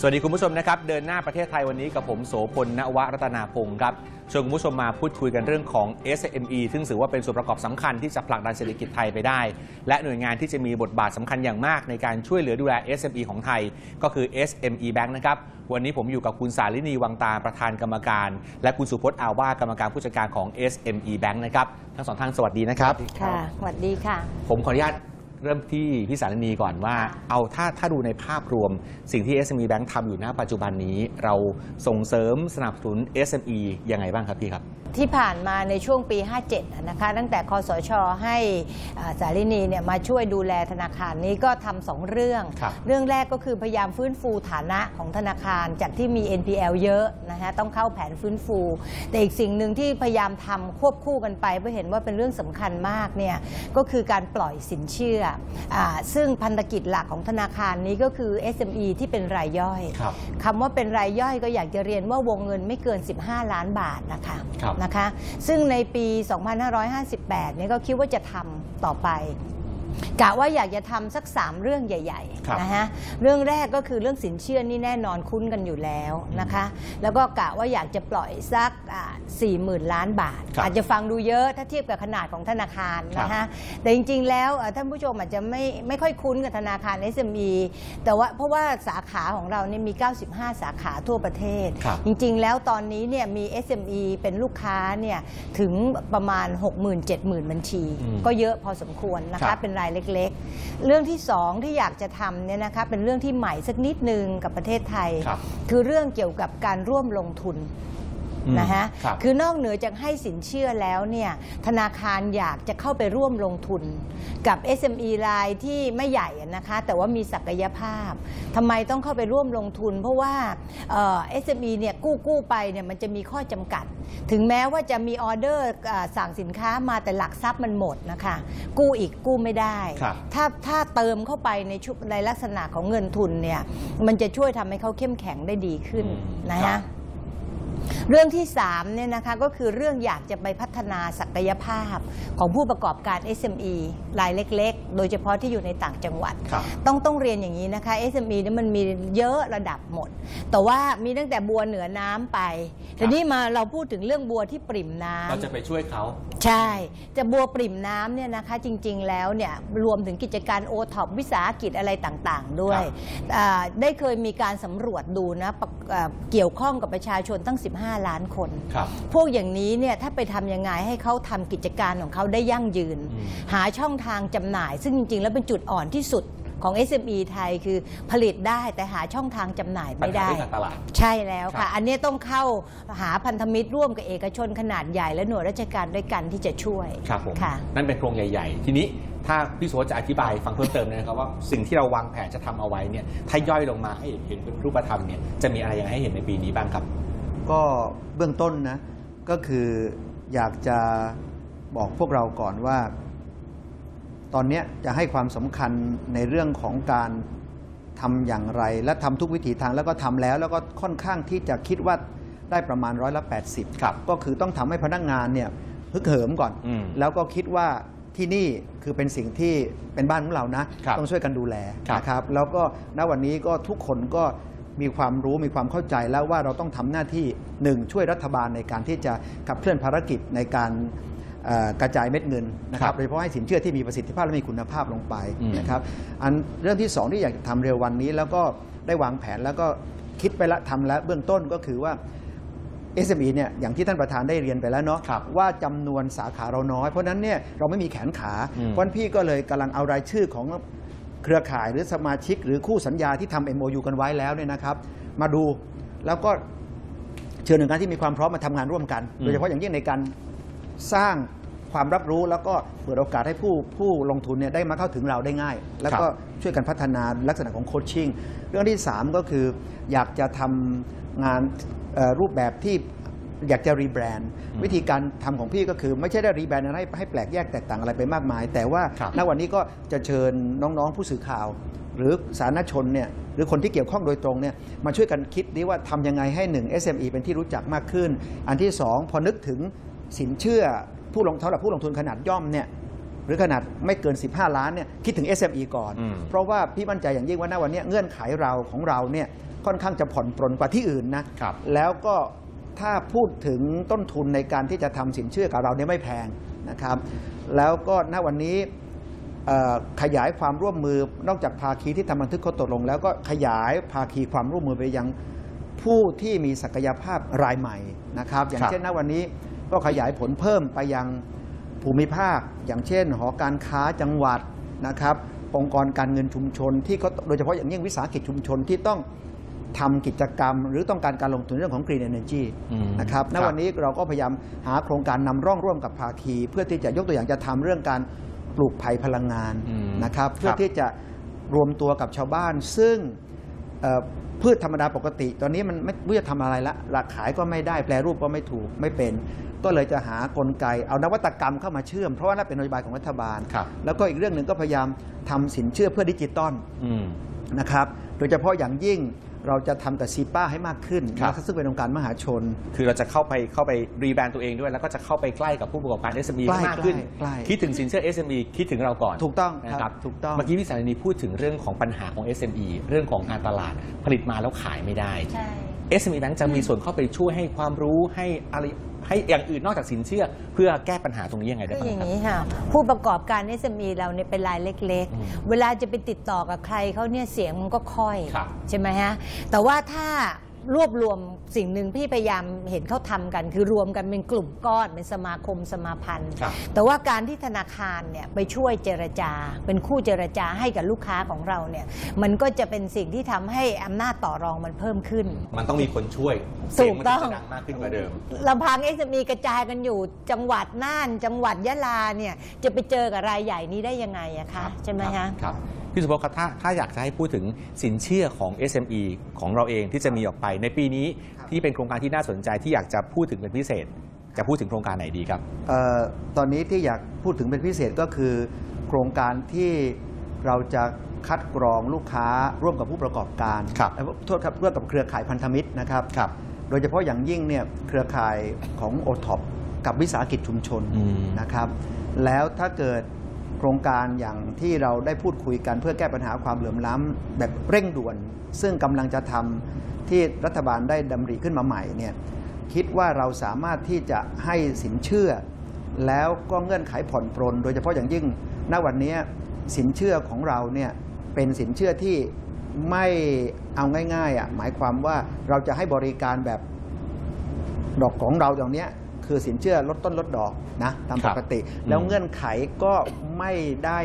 สวัสดีคุณผู้ชมนะครับ เดินหน้าประเทศไทยวันนี้กับผมโสพลณวรัตนาพงศ์ครับชวนคุณผู้ชมมาพูดคุยกันเรื่องของ SME ซึ่งถือว่าเป็นส่วนประกอบสำคัญที่จะผลักดันเศรษฐกิจไทยไปได้ และหน่วยงานที่จะมีบทบาทสำคัญอย่างมากในการช่วยเหลือดูแล SME ของไทย ก็คือ SME Bank นะครับวันนี้ผมอยู่กับคุณสาลินีวังตาประธานกรรมการ และคุณสุพจน์อาวากรรมการผู้จัดการของ SME Bank นะครับทั้งสองท่านสวัสดีนะครับค่ะสวัสดีค่ะ ผมขออนุญาต เริ่มที่พี่สารณีก่อนว่า เอาถ้าถ้าดูในภาพรวม สิ่งที่ SME Bank ทำอยู่ณปัจจุบันนี้ เราส่งเสริมสนับสนุน SME ยังไงบ้างครับพี่ครับ ที่ผ่านมาในช่วงปี 57อะนะคะ ตั้งแต่คอสชให้อ่าสารินีเนี่ยมาช่วยดูแลธนาคารนี้ก็ทำสองเรื่องครับเรื่องแรกก็คือพยายามฟื้นฟูฐานะของธนาคารจากที่มี NPL เยอะนะคะต้องเข้าแผนฟื้นฟู แต่อีกสิ่งหนึ่งที่พยายามทำควบคู่กันไปเพราะเห็นว่าเป็นเรื่องสำคัญมากเนี่ยก็คือการปล่อยสินเชื่ออาซึ่งพันธกิจหลักของธนาคารนี้ก็คือ SME ที่เป็นรายย่อยครับคำว่าเป็นรายย่อยก็อยากจะเรียนว่าวงเงินไม่เกิน 15 ล้านบาทนะคะครับนะคะ ซึ่งในปี 2558เนี่ยก็คิดว่าจะทำต่อไป กะว่าอยากจะทำสัก 3 เรื่องใหญ่ครับๆนะฮะเรื่องแรกก็คือเรื่องสินเชื่อนี่แน่นอนคุ้นกันอยู่แล้วนะคะ แล้วก็กะว่าอยากจะปล่อยสักสี่หมื่นล้านบาทครับอาจจะฟังดูเยอะถ้าเทียบกับขนาดของธนาคารนะครัฮะบแต่จริงๆแล้วเอ่อท่านผู้ชมอาจจะไม่ไม่ค่อยคุ้นกับธนาคาร SME แต่ว่าเพราะว่าสาขาของเราเนี่ยมี 95 สาขาทั่วประเทศครับจริงๆ แล้วตอนนี้เนี่ยมี SME เป็นลูกค้าเนี่ยถึงประมาณ 60,000-70,000 บัญชีอืมก็เยอะพอสมควรนะครัคะบเป็นรายเล็ก ๆ เรื่องที่สองที่อยากจะทำเนี่ยนะคะเป็นเรื่องที่ใหม่สักนิดนึงกับประเทศไทย ครับ คือเรื่องเกี่ยวกับการร่วมลงทุนอืม นะฮะครับคือนอกเหนือจากให้สินเชื่อแล้วเนี่ยธนาคารอยากจะเข้าไปร่วมลงทุนกับ SME รายที่ไม่ใหญ่อะนะคะแต่ว่ามีศักยภาพทำไมต้องเข้าไปร่วมลงทุน เพราะว่าเอ่อ SME เนี่ยกู้กู้ไปเนี่ยมันจะมีข้อจำกัด ถึงแม้ว่าจะมีออเดอร์อ่าสั่งสินค้ามาแต่หลักทรัพย์มันหมดนะคะกู้อีกกู้ไม่ได้ครับถ้าถ้าเติมเข้าไปในชุดในลักษณะของเงินทุนเนี่ยมันจะช่วยทำให้เขาเข้มแข็งได้ดีขึ้นอืมนะครัฮะบ เรื่องที่3เนี่ยนะคะก็คือเรื่องอยากจะไปพัฒนาศักยภาพของผู้ประกอบการ SME รายเล็ก ๆ โดยเฉพาะที่อยู่ในต่างจังหวัดครับต้องต้องเรียนอย่างนี้นะคะ SME เนี่ยมันมีเยอะระดับหมด แต่ว่ามีตั้งแต่บัวเหนือน้ำไปแต่นี่มาเราพูดถึงเรื่องบัวที่ปริ่มน้ำเราจะไปช่วยเขา ใช่ จะบัวปริ่มน้ำเนี่ยนะคะจริงๆแล้วเนี่ยรวมถึงกิจการโอท็อปวิสาหกิจอะไรต่างๆ ด้วยครับอ่าได้เคยมีการสำรวจดูนะปะอ่าเกี่ยวข้องกับประชาชนตั้ง 15ล้านคนครับพวกอย่างนี้เนี่ยถ้าไปทำยังไงให้เขาทำกิจการของเขาได้ยั่งยืนอืมหาช่องทางจำหน่าย ซึ่งจริง ๆ แล้วเป็นจุดอ่อนที่สุดของ SME ไทยคือผลิตได้แต่หาช่องทางจำหน่ายปัญไม่หาได้เรื่องการตลาดใช่แล้วครัค่ะบอันนี้ต้องเข้าหาพันธมิตรร่วมกับเอกชนขนาดใหญ่และหน่วยราชการด้วยกันที่จะช่วยครับผมค่ะนั่นเป็นโครงใหญ่ ๆ ทีนี้ถ้าพี่โสจะอธิบายฟังเพิ่มเติมนะครับว่าสิ่งที่เราวางแผนจะทำเอาไว้เนี่ยถ้าย่อยลงมาให้เห็นเป็นรูปธรรมเนี่ยจะมีอะไรยังไงให้เห็นในปีนี้บ้างครับ ก็เบื้องต้นนะ ก็คืออยากจะบอกพวกเราก่อนว่า ตอนเนี้ยจะให้ความสำคัญในเรื่องของการทำอย่างไร และทำทุกวิถีทางแล้วก็ทำแล้ว แล้วก็ค่อนข้างที่จะคิดว่าได้ประมาณร้อยละ80ครับก็คือต้องทำให้พนักงานเนี่ยฮึกเหิมก่อนอืมแล้วก็คิดว่าที่นี่คือเป็นสิ่งที่เป็นบ้านของเรานะครับต้องช่วยกันดูแลครับนะครับ แล้วก็ณวันนี้ก็ทุกคนก็ มีความรู้มีความเข้าใจแล้วว่าเราต้องทำหน้าที่หนึ่งช่วยรัฐบาลในการที่จะขับเคลื่อนภารกิจในการเอ่อกระจายเม็ดเงินนะคครัรับบโดยเฉพาะให้สินเชื่อที่มีประสิทธิภาพและมีคุณภาพลงไปอืมนะครับอันเรื่องที่สองที่อยากจะทำเร็ววันนี้ แล้วก็ได้วางแผนแล้วก็คิดไปละทำแล้วเบื้องต้นก็คือว่า SME เนี่ยอย่างที่ท่านประธานได้เรียนไปแล้วเนาะครับว่าจำนวนสาขาเราน้อย เพราะฉะนั้นเนี่ยเราไม่มีแขนขาอืมเพราะฉะนั้นพี่ก็เลยกำลังเอารายชื่อของ เครือข่ายหรือสมาชิก หรือคู่สัญญาที่ทำ MOU กันไว้แล้วเนี่ยนะครับ มาดูแล้วก็เชิญหน่วยงานที่มีความพร้อมมาทำงานร่วมกันอืมโดยเฉพาะอย่างยิ่งในการสร้างความรับรู้แล้วก็เปิดโอกาสให้ผู้ผู้ลงทุนเนี่ยได้มาเข้าถึงเราได้ง่าย แล้วก็ช่วยกันพัฒนาลักษณะของโคชชิ่งเรื่องที่ 3 ก็คืออยากจะทำงานเอ่อรูปแบบที่ อยากจะรีแบรนด์อืมวิธีการทำของพี่ก็คือ ไม่ใช่ได้รีแบรนด์ให้ให้แปลกแยกแตกต่างอะไรไปมากมาย แต่ว่าครับณวันนี้ก็จะเชิญน้องๆผู้สื่อข่าว หรือสาธารณชนเนี่ยหรือคนที่เกี่ยวข้องโดยตรงเนี่ยมาช่วยกันคิดดีว่าทำยังไงให้หนึ่ง SME เป็นที่รู้จักมากขึ้น อันที่สองพอนึกถึงสินเชื่อผู้ลงทุนสำหรับผู้ลงทุนขนาดย่อมเนี่ยหรือขนาดไม่เกิน 15 ล้านเนี่ยคิดถึง SME ก่อนอืมเพราะว่าพี่มั่นใจอย่างยิ่งว่าณวันเนี้ยเงื่อนไขเราของเราเนี่ยค่อนข้างจะผ่อนปรนกว่าที่อื่นนะครับแล้วก็ ถ้าพูดถึงต้นทุนในการที่จะทำสินเชื่อกับเราเนี่ยไม่แพงนะครับ แล้วก็ณวันนี้ขยายความร่วมมือนอกจากภาคีที่ทำบันทึกข้อตกลง แล้วก็ขยายภาคีความร่วมมือไปยังผู้ที่มีศักยภาพรายใหม่นะครับ อย่างเช่นณวันนี้ก็ขยายผลเพิ่มไปยังภูมิภาค อย่างเช่น หอการค้าจังหวัดนะครับ องค์กรการเงินชุมชนที่เขาโดยเฉพาะอย่างยิ่งวิสาหกิจชุมชนที่ต้อง ทำกิจกรรม หรือต้องการการลงทุนเรื่องของ Green Energy อืมนะครับณครับวันนี้เราก็พยายามหาโครงการนำร่องร่วมกับภาคี เพื่อที่จะยกตัวอย่างจะทำเรื่องการปลูกภัยพลังงานอืมนะครับครับเพื่อที่จะรวมตัวกับชาวบ้าน ซึ่งเอ่อพืชธรรมดาปกติ ตอนนี้มันไม่รู้จะทำอะไรละราขายก็ไม่ได้แปลรูปก็ไม่ถูกไม่เป็น ก็เลยจะหากลไก เอานวัตกรรมเข้ามาเชื่อม เพราะว่านั่นเป็นนโยบายของรัฐบาลครับแล้วก็อีกเรื่องหนึ่งก็พยายามทำสินเชื่อเพื่อดิจิตอลอืมนะครับโดยเฉพาะอย่างยิ่ง เราจะทำแต่ซีป้าให้มากขึ้นครับนะซึ่งเป็นองค์การมหาชน คือเราจะเข้าไปเข้าไปรีแบรนด์ตัวเองด้วย แล้วก็จะเข้าไปใกล้กับผู้ประกอบการ SME ใกล้มากขึ้นใกล้ใกล้คิดถึงสินเชื่อ SME คิดถึงเราก่อน ถูกต้องนะคครัรับบถูกต้องเมื่อกี้พี่สารณีพูดถึงเรื่องของปัญหาของ SME เรื่องของการตลาดผลิตมาแล้วขายไม่ได้ใช่ SME Bank จะมีส่วนเข้าไปช่วยให้ความรู้ให้อะไร ให้อย่างอื่นนอกจากสินเชื่อ เพื่อแก้ปัญหาตรงนี้ยังไงได้ก็บ้างอย่างครับ นี้ค่ะ ผู้ประกอบการ SME เราเนี่ยเป็นรายเล็ก อืมๆ เวลาจะไปติดต่อกับใครเขาเนี่ยเสียงมันก็ค่อย ครับใช่ไหมฮะ แต่ว่าถ้า รวบรวมสิ่งหนึ่งพี่พยายามเห็นเขาทำกัน คือรวมกันเป็นกลุ่มก้อนเป็นสมาคมสมาพันธ์ ครับ แต่ว่าการที่ธนาคารเนี่ยไปช่วยเจรจา เป็นคู่เจรจาให้กับลูกค้าของเราเนี่ยมันก็จะเป็นสิ่งที่ทำให้อำนาจต่อรองมันเพิ่มขึ้น มันต้องมีคนช่วยถูกต้องเสียมันจะดังมากขึ้นกว่าเดิม ลำพังเอสมีกระจายกันอยู่จังหวัดน่าน จังหวัดยะลาเนี่ยจะไปเจอกับรายใหญ่นี้ได้ยังไงอะคะใช่ไหมครัคะบครับ พี่สุภพครับถ้าถ้าอยากจะให้พูดถึงสินเชื่อของ SME ของเราเองที่จะมีออกไปในปีนี้ครับที่เป็นโครงการที่น่าสนใจที่อยากจะพูดถึงเป็นพิเศษ จะพูดถึงโครงการไหนดีครับเอ่อตอนนี้ที่อยากพูดถึงเป็นพิเศษก็คือ โครงการที่เราจะคัดกรองลูกค้าร่วมกับผู้ประกอบการครับเอ่อโทษครับร่วมกับเครือข่ายพันธมิตรนะครับครับ โดยเฉพาะอย่างยิ่งเนี่ยเครือข่ายของโอท็อปกับวิสาหกิจชุมชนอืมนะครับ แล้วถ้าเกิด โครงการอย่างที่เราได้พูดคุยกันเพื่อแก้ปัญหาความเหลื่อมล้ำแบบเร่งด่วน ซึ่งกำลังจะทำที่รัฐบาลได้ดำริขึ้นมาใหม่เนี่ยคิดว่าเราสามารถที่จะให้สินเชื่อ แล้วก็เงื่อนไขผ่อนปรน โดยเฉพาะอย่างยิ่งณวันนี้สินเชื่อของเราเนี่ยเป็นสินเชื่อที่ไม่เอาง่ายๆอะหมายความว่าเราจะให้บริการแบบดอกของเราตรงเนี้ย คือสินเชื่อลดต้นลดดอกนะตามครัปบกติ แล้วเงื่อนไขก็ไม่ได้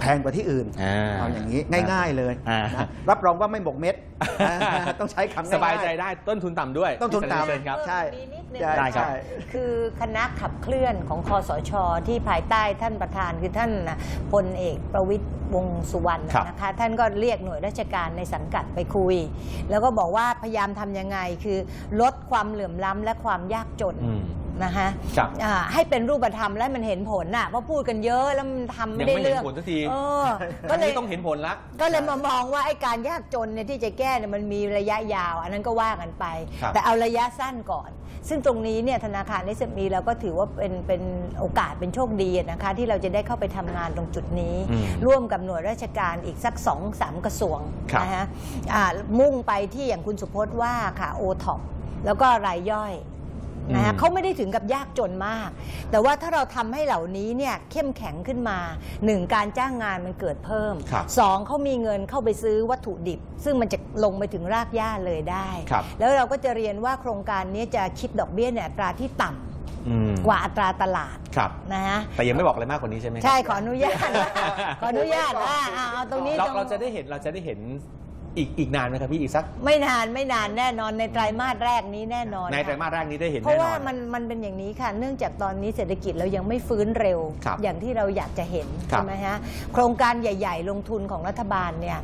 แพงกว่าที่อื่นอ่าเอาอย่างนี้ง่าย ๆเลยอ่านะรับรองว่าไม่หมกเม็ดอ่าต้องใช้คำง่ายๆสบายใจได้ต้นทุนต่ำด้วย ต้นทุนต่ำเชิญครับใช่มีนิดนึงใช่ได้ครับใช่คือคณะขับเคลื่อนของคอสช ที่ภายใต้ท่านประธานคือท่านน่ะพลเอกประวิตยวงษ์สุวรรณครับนะคะท่านก็เรียกหน่วยราชการในสังกัดไปคุย แล้วก็บอกว่าพยายามทำยังไงคือลดความเหลื่อมล้ำและความยากจนอืม นะคะครับอ่าให้เป็นรูปธรรมและมันเห็นผลน่ะเพราะพูดกันเยอะแล้วมันทำไม่ยังได้ไม่เห็นเรื่องผลสักทีเออก็ก็เลเลยยต้องเห็นผลละก็เลยมามองว่าไอ้การยากจนเนี่ยที่จะแก้เนี่ยมันมีระยะยาว อันนั้นก็ว่ากันไป ครับแต่เอาระยะสั้นก่อน ซึ่งตรงนี้เนี่ยธนาคาร SME เราก็ถือว่าเป็นเป็นโอกาสเป็นโชคดีนะคะ ที่เราจะได้เข้าไปทำงานตรงจุดนี้ อืมร่วมกับหน่วยราชการอีกสักสองสามกระทรวงครับ นะฮะอ่ามุ่งไปที่อย่างคุณสุพจน์ว่าค่ะโอท็อปแล้วก็รายย่อย นะฮะอืมเขาไม่ได้ถึงกับยากจนมาก แต่ว่าถ้าเราทำให้เหล่านี้เนี่ยเข้มแข็งขึ้นมาหนึ่งการจ้างงานมันเกิดเพิ่มครับสองเขามีเงินเข้าไปซื้อวัตถุดิบ ซึ่งมันจะลงไปถึงรากหญ้าเลยได้ครับแล้วเราก็จะเรียนว่าโครงการนี้จะคิดดอกเบี้ยเนี่ยอัตราที่ต่ำอืมกว่าอัตราตลาดครับนะฮะแต่ยังไม่บอกอะไรมากกว่านี้ใช่ไหมครับใช่ขออนุญาตขออนุญาตอ่าอ่าเอาตรงนี้เราตรงเราจะได้เห็นเราจะได้เห็น อีกอีกนานไหมครับพี่อีกสักไม่นานไม่นานแน่นอนในไตรมาสแรกนี้แน่นอนในไตรมาสแรกนี้ได้เห็นเพราะแน่นว่าอน มันมันเป็นอย่างนี้ค่ะ เนื่องจากตอนนี้เศรษฐกิจเรายังไม่ฟื้นเร็ว ครับอย่างที่เราอยากจะเห็นครับ ใช่ไหมฮะโครงการใหญ่ ๆ ลงทุนของรัฐบาลเนี่ย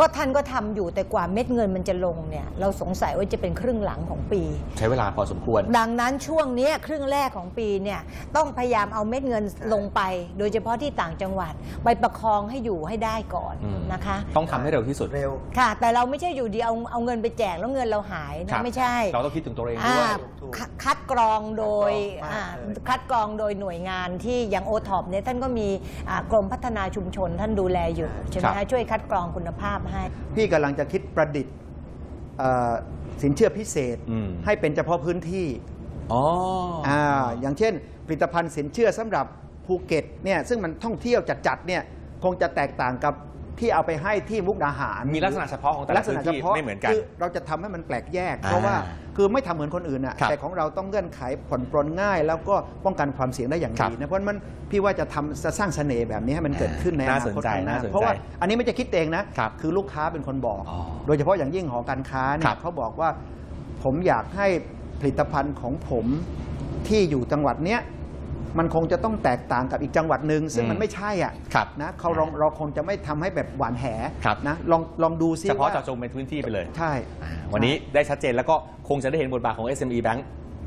ก็ท่านก็ทำอยู่แต่กว่าเม็ดเงินมันจะลงเนี่ยเราสงสัยว่าจะเป็นครึ่งหลังของปี ใช้เวลาพอสมควร ดังนั้นช่วงเนี้ยครึ่งแรกของปีเนี่ยต้องพยายามเอาเม็ดเงินลงไป โดยเฉพาะที่ต่างจังหวัด ไปประคองให้อยู่ให้ได้ก่อนอืมนะคะ ต้องทำให้เร็วที่สุดเร็วค่ะ แต่เราไม่ใช่อยู่ดีเอาเอาเงินไปแจกแล้วเงินเราหายครันะบไม่ใช่ เราต้องคิดถึงตัวเองอ่าด้วยถูกคัดคัดกรองโดยคัดกรองมากอ่าเลยคัดกรองโดยหน่วยงานที่อย่างโอท็อปเนี่ยท่านก็มีอ่ากรมพัฒนาชุมชนท่านดูแลอยู่ใช่ไหมครัคะบช่วยคัดกรองคุณภาพให้ พี่กำลังจะคิดประดิษฐ์เอ่อสินเชื่อพิเศษอืมให้เป็นเฉพาะพื้นที่อ๋อออ่าอย่างเช่น ผลิตภัณฑ์สินเชื่อสำหรับภูเก็ตเนี่ยซึ่งมันท่องเที่ยวจัดๆเนี่ยคงจะแตกต่างกับ ที่เอาไปให้ที่มุกดาหารมีลักษณะเฉพาะของแต่ละลักษณะพื้นเฉที่พาะไม่เหมือนกันคือเราจะทำให้มันแปลกแยกอ่าเพราะว่าคือไม่ทำเหมือนคนอื่นครัอะ่ะบแต่ของเราต้องเงื่อนไขผ่อนปรนง่าย แล้วก็ป้องกันความเสี่ยงได้อย่างครับดีนะเพราะมันพี่ว่าจะทำจะสร้างเสน่ห์แบบนี้ให้มันเกิดขึ้นในอน่านาสนคตใจข้างหน้าน่าสนใจเพราะว่าอันนี้ไม่จะคิดเองนะครับคือลูกค้าเป็นคนบอกอ๋อโดยเฉพาะอย่างยิ่งหอการค้าเนี่ครัยบเขาบอกว่า ผมอยากให้ผลิตภัณฑ์ของผมที่อยู่จังหวัดเนี้ย มันคงจะต้องแตกต่างกับอีกจังหวัดหนึ่งซึ่งอืมมันไม่ใช่อะครับนะเขาลองเราคงจะไม่ทำให้แบบหวานแหครับนะลองลองดูซิเฉพาะว่าเจาะจงเป็นพื้นที่ไปเลยใช่อ่าวันนี้ได้ชัดเจนแล้วก็คงจะได้เห็นบทบาทของ SME Bank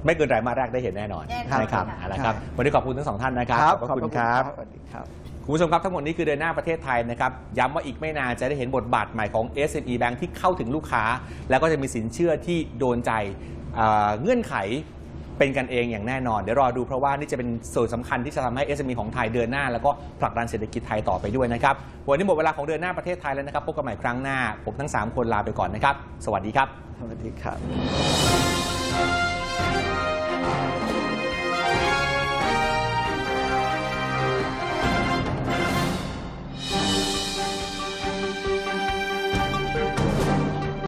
ไม่เกินไรายมาสแรกได้เห็นแน่นอนแน่นอนนะครับค่ะเอาละครับ วันนี้ขอบคุณทั้งสองท่านนะครับครับขอบพระขอบคุณพระครับสวัสดีครับคุณผู้ชมครับทั้งหมดนี้คือเดินหน้าประเทศไทยนะครับย้ำว่าอีกไม่นานจะได้เห็นบทบาทใหม่ของ SME Bank ที่เข้าถึงลูกค้า แล้วก็จะมีสินเชื่อที่โดนใจอ่าเงื่อนไข เป็นกันเองอย่างแน่นอน เดี๋ยวรอดูเพราะว่านี่จะเป็นส่วนสำคัญที่จะทำให้ SME ของไทยเดินหน้า แล้วก็ผลักดันเศรษฐกิจไทยต่อไปด้วยนะครับ วันนี้หมดเวลาของเดินหน้าประเทศไทยแล้วนะครับพบกันใหม่ครั้งหน้า ผมทั้งสามคนลาไปก่อนนะครับ สวัสดีครับ สวัสดีครับ